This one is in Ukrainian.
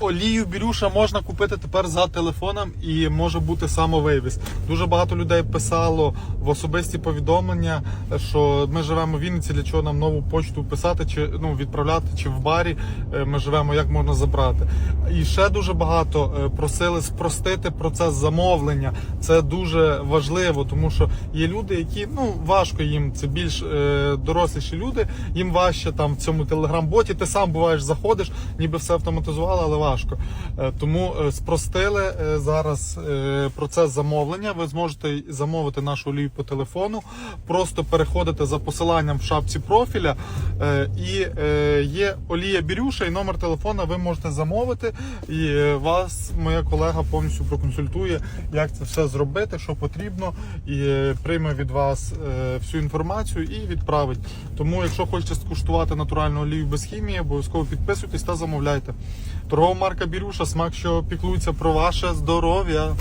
Олію бірюша можна купити тепер за телефоном і може бути самовивіз. Дуже багато людей писало в особисті повідомлення, що ми живемо в Вінниці, для чого нам нову почту писати чи ну відправляти, чи в барі е, ми живемо, як можна забрати. І ще дуже багато е, просили спростити процес замовлення. Це дуже важливо, тому що є люди, які ну важко їм це більш е, доросліші люди. Їм важче там в цьому телеграм-боті. Ти сам буваєш, заходиш, ніби все автоматизували, але важко. Е, тому е, спростили е, зараз процес замовлення. Ви зможете замовити нашу олію по телефону, просто переходите за посиланням в шапці профіля. І є олія бірюша і номер телефона. Ви можете замовити, і вас моя колега повністю проконсультує, як це все зробити, що потрібно, і прийме від вас всю інформацію і відправить. Тому, якщо хочете скуштувати натуральну олію без хімії, обов'язково підписуйтесь та замовляйте. Торгова марка Бірюша, смак, що піклується про ваше здоров'я.